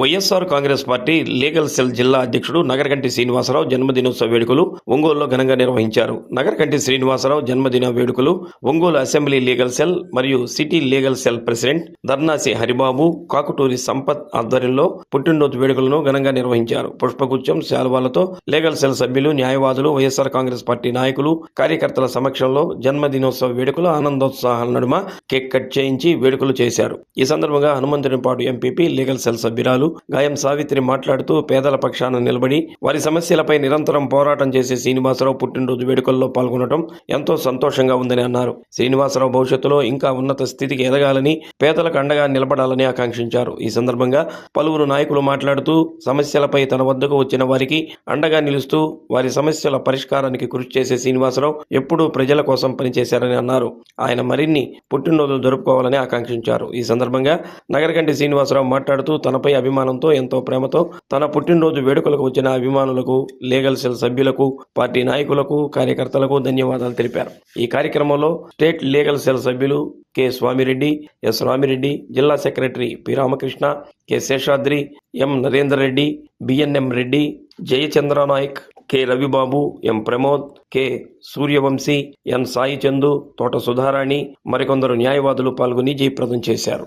YSR Congress party legal cell జిల్లా అధ్యక్షుడు నగరకంటి శ్రీనివాసరావు జన్మదినోత్సవ వేడుకలు ఒంగోలులో ఘనంగా నిర్వహించారు. నగరకంటి శ్రీనివాసరావు జన్మదిన వేడుకలు ఒంగోలు అసెంబ్లీ లీగల్ సెల్ మరియు city legal cell president Dharnasi Haribabu Kakuturi Sampath ఆధ్వర్యంలో పుట్టినరోజు వేడుకలను ఘనంగా నిర్వహించారు. పుష్పగుచ్చం శాల్వాలతో లీగల్ సెల్ సభ్యులు న్యాయవాదులు వైఎస్ఆర్ కాంగ్రెస్ పార్టీ నాయకులు కార్యకర్తల సమక్షంలో జన్మదినోత్సవ వేడుకలు ఆనందోత్సాహాల నడుమ కేక్ కట్ చేయించి వేడుకలు చేశారు. ఈ సందర్భంగా హనుమంతునిపాడు ఎంపీపీ లీగల్ సెల్ సభ్యురాలు గాయం సావిత్రి మాట్లాడుతూ పేదల పక్షాన నిలబడి వారి సమస్యలపై నిరంతరం పోరాటం చేసే శ్రీనివాసరావు పుట్టినరోజు వేడుకల్లో పాల్గొనడం ఎంతో సంతోషంగా ఉందని అన్నారు. శ్రీనివాసరావు భవిష్యత్తులో ఇంకా ఉన్నత స్థితికి ఎదగాలని పేదలకు అండగా నిలబడాలని ఆకాంక్షించారు. ఈ సందర్భంగా పలువురు నాయకులు మాట్లాడుతూ సమస్యలపై తన వద్దకు వచ్చిన వారికి అండగా నిలుస్తూ వారి సమస్యల పరిష్కారానికి కృషి చేసే శ్రీనివాసరావు ఎప్పుడూ ప్రజల కోసం పనిచేశారని అన్నారు. ఆయన మరిన్ని పుట్టినరోజులు జరుపుకోవాలని ఆకాంక్షించారు. ఈ సందర్భంగా నగరకంటి శ్రీనివాసరావు మాట్లాడుతూ తనపై అభిమానంతో ఎంతో ప్రేమతో తన పుట్టినరోజు వేడుకలకు వచ్చిన అభిమానులకు లీగల్ సెల్ సభ్యులకు పార్టీ నాయకులకు కార్యకర్తలకు ధన్యవాదాలు తెలిపారు. ఈ కార్యక్రమంలో స్టేట్ లీగల్ సెల్ సభ్యులు కె స్వామిరెడ్డి ఎస్ రామిరెడ్డి జిల్లా secretary P Ramakrishna K Seshadri M Narender Reddy BNM Reddy Jayachandra Naik K Ravibabu M Pramod K Suryavamshi N Sai Chandu Thota Sudharani మరికొందరు న్యాయవాదులు పాల్గొని జయప్రదం చేశారు.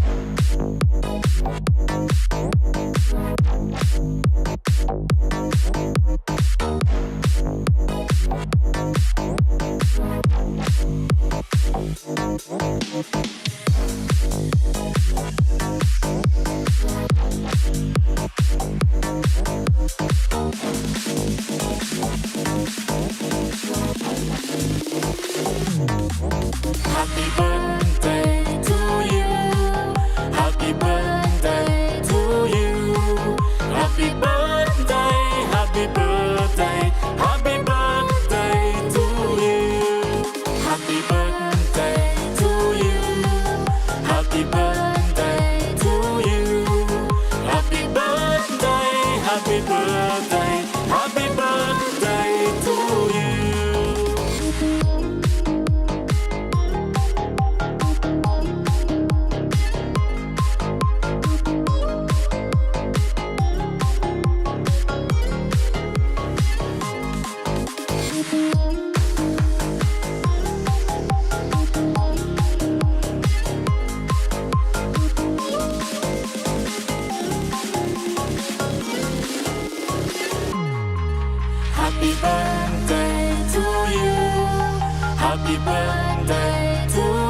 Happy birthday to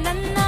na na na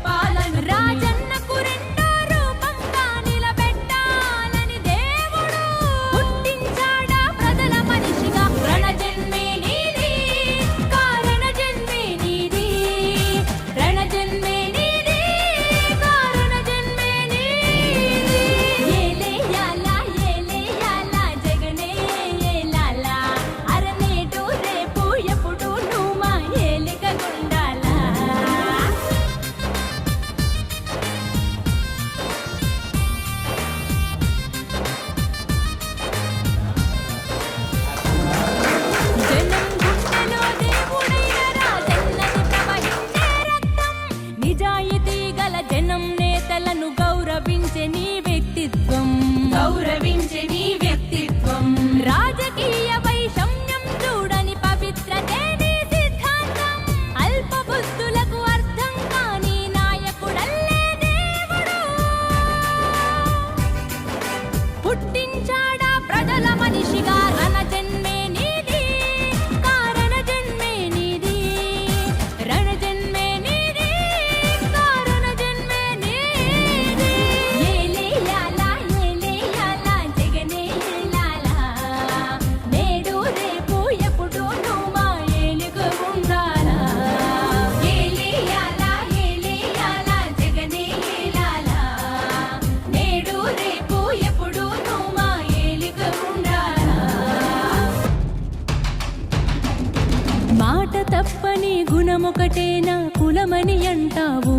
గుణమొకటేనా కులమని అంటావు?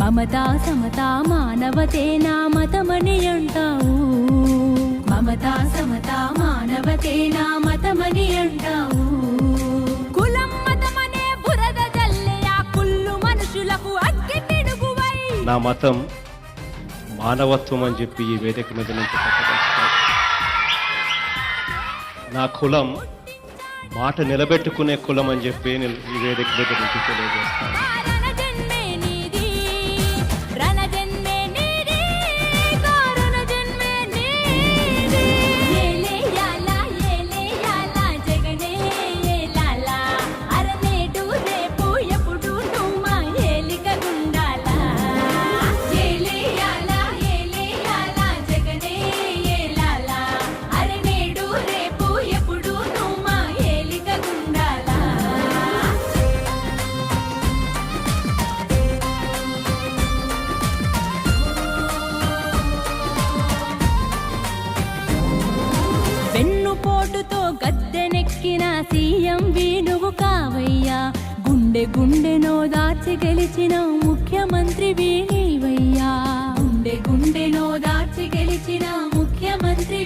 మమతా సమతా మానవతేనా మతమని అంటావు? మమత సమత మానవతే నా మతమని అంటావు? నా మతం మానవత్వం అని చెప్పి ఈ వేదిక మీద నుంచి నా కులం మాట నిలబెట్టుకునే కులం అని చెప్పి నేను ఈ వేదిక దగ్గర నుంచి తెలియజేస్తాను. సంగీతం వేణువు కావయ్యా. గుండె గుండెనో దాచి గెలిచిన ముఖ్యమంత్రి నీవయ్యా గుండె గుండెనో దాచి గెలిచిన ముఖ్యమంత్రి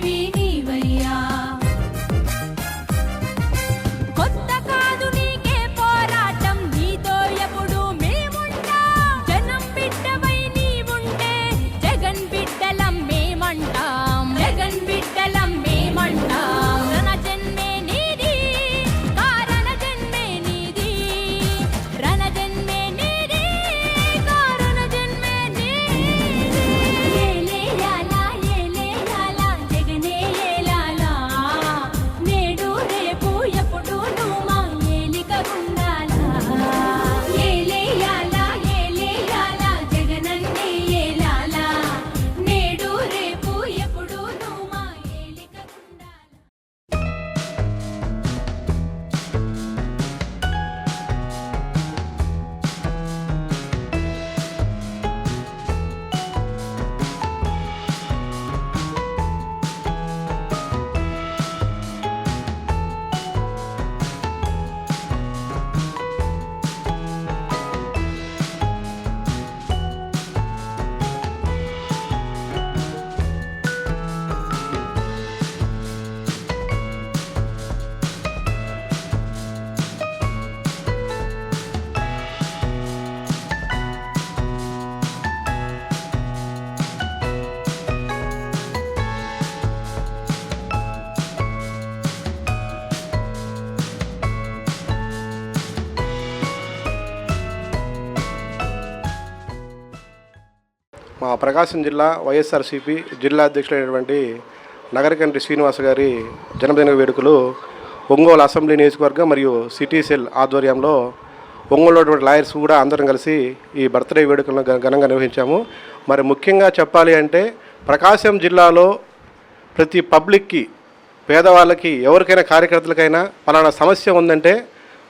మా ప్రకాశం జిల్లా వైఎస్ఆర్సీపీ జిల్లా అధ్యక్షుడైనటువంటి నగరకంటి శ్రీనివాస గారి జన్మదిన వేడుకలు ఒంగోలు అసెంబ్లీ నియోజకవర్గం మరియు సిటీ సెల్ ఆధ్వర్యంలో ఒంగోలు లాయర్స్ కూడా అందరం కలిసి ఈ బర్త్డే వేడుకలను ఘనంగా నిర్వహించాము. మరి ముఖ్యంగా చెప్పాలి అంటే ప్రకాశం జిల్లాలో ప్రతి పబ్లిక్కి పేదవాళ్ళకి ఎవరికైనా కార్యకర్తలకైనా పలానా సమస్య ఉందంటే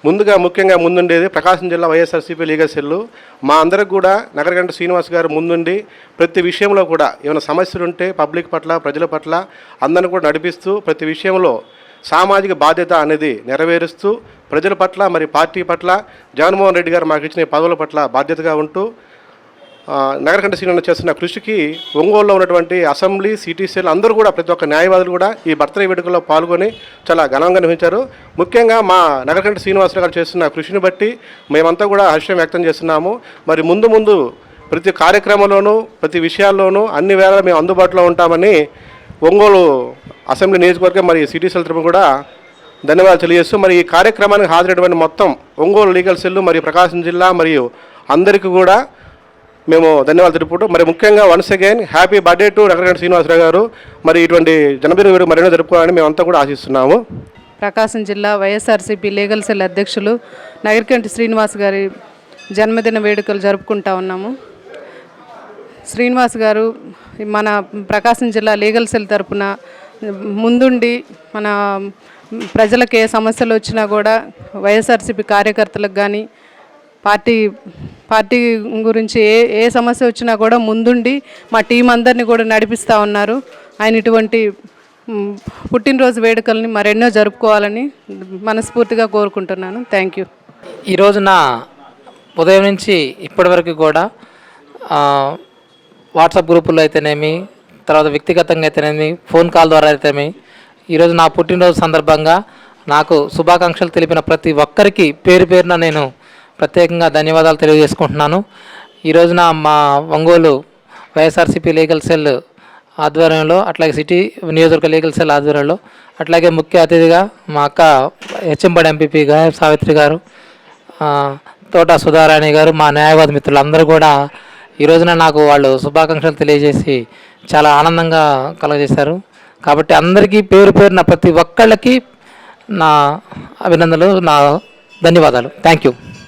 ముందుగా ముఖ్యంగా ముందుండేది ప్రకాశం జిల్లా వైఎస్ఆర్సీపీ లీగల్ సెల్లు. మా అందరికి కూడా నగరగంట శ్రీనివాస్ గారు ముందుండి ప్రతి విషయంలో కూడా ఏమైనా సమస్యలు ఉంటే పబ్లిక్ పట్ల ప్రజల పట్ల అందరిని కూడా నడిపిస్తూ ప్రతి విషయంలో సామాజిక బాధ్యత అనేది నెరవేరుస్తూ ప్రజల పట్ల మరి పార్టీ పట్ల జగన్మోహన్ రెడ్డి గారు మాకు ఇచ్చిన పదవుల పట్ల బాధ్యతగా ఉంటూ నగరకంఠ శ్రీనివాస్ చేస్తున్న కృషికి ఒంగోలులో ఉన్నటువంటి అసెంబ్లీ సిటీ సెల్ అందరూ కూడా ప్రతి ఒక్క న్యాయవాదులు కూడా ఈ బర్త్డే వేడుకల్లో పాల్గొని చాలా ఘనంగా నిర్వహించారు. ముఖ్యంగా మా నగరకంఠ శ్రీనివాసరావు గారు చేస్తున్న కృషిని బట్టి మేమంతా కూడా హర్షం వ్యక్తం చేస్తున్నాము. మరి ముందు ముందు ప్రతి కార్యక్రమంలోనూ ప్రతి విషయాల్లోనూ అన్ని వేళ మేము అందుబాటులో ఉంటామని ఒంగోలు అసెంబ్లీ నియోజకవర్గం మరి సిటీ సెల్ తరపున కూడా ధన్యవాదాలు తెలియజేస్తూ మరి ఈ కార్యక్రమానికి హాజరైనటువంటి మొత్తం ఒంగోలు లీగల్ సెల్లు మరియు ప్రకాశం జిల్లా మరియు అందరికీ కూడా మేము ధన్యవాదాలు తెలుపుకుంటూ మరి ముఖ్యంగా once again happy birthday to రకరకాల శ్రీనివాసరావు గారు. మరి ఇటువంటి జనబిరి వేడుక మరెన్నో జరుపుకోవాలని మేమంతా కూడా ఆశిస్తున్నాము. ప్రకాశం జిల్లా వైఎస్ఆర్సీపీ లీగల్ సెల్ అధ్యక్షులు నగరికంటి శ్రీనివాస్ గారి జన్మదిన వేడుకలు జరుపుకుంటా ఉన్నాము. శ్రీనివాస్ గారు మన ప్రకాశం జిల్లా లీగల్ సెల్ తరపున ముందుండి మన ప్రజలకు ఏ సమస్యలు వచ్చినా కూడా వైఎస్ఆర్సీపీ కార్యకర్తలకు కానీ పార్టీ పార్టీ గురించి ఏ ఏ సమస్య వచ్చినా కూడా ముందుండి మా టీం అందరినీ కూడా నడిపిస్తూ ఉన్నారు. ఆయన ఇటువంటి పుట్టినరోజు వేడుకల్ని మరెన్నో జరుపుకోవాలని మనస్ఫూర్తిగా కోరుకుంటున్నాను. థ్యాంక్ యూ ఈరోజు నా ఉదయం నుంచి ఇప్పటి వరకు కూడా వాట్సాప్ గ్రూపుల్లో అయితేనేమి తర్వాత వ్యక్తిగతంగా అయితేనేమి ఫోన్ కాల్ ద్వారా అయితేనేమి ఈరోజు నా పుట్టినరోజు సందర్భంగా నాకు శుభాకాంక్షలు తెలిపిన ప్రతి ఒక్కరికి పేరు పేరున నేను ప్రత్యేకంగా ధన్యవాదాలు తెలియజేసుకుంటున్నాను. ఈ రోజున మా ఒంగోలు వైఎస్ఆర్సీపీ లీగల్ సెల్ ఆధ్వర్యంలో అట్లాగే సిటీ నియోజకవర్గ లీగల్ సెల్ ఆధ్వర్యంలో అట్లాగే ముఖ్య అతిథిగా మా అక్క హెచ్ఎంబడి ఎంపీపీ గాయబ్ సావిత్రి గారు తోట సుధారాణి గారు మా న్యాయవాది మిత్రులు అందరూ కూడా ఈ రోజున నాకు వాళ్ళు శుభాకాంక్షలు తెలియజేసి చాలా ఆనందంగా కలగజేశారు. కాబట్టి అందరికీ పేరు పేరున ప్రతి ఒక్కళ్ళకి నా అభినందనలు నా ధన్యవాదాలు. Thank you.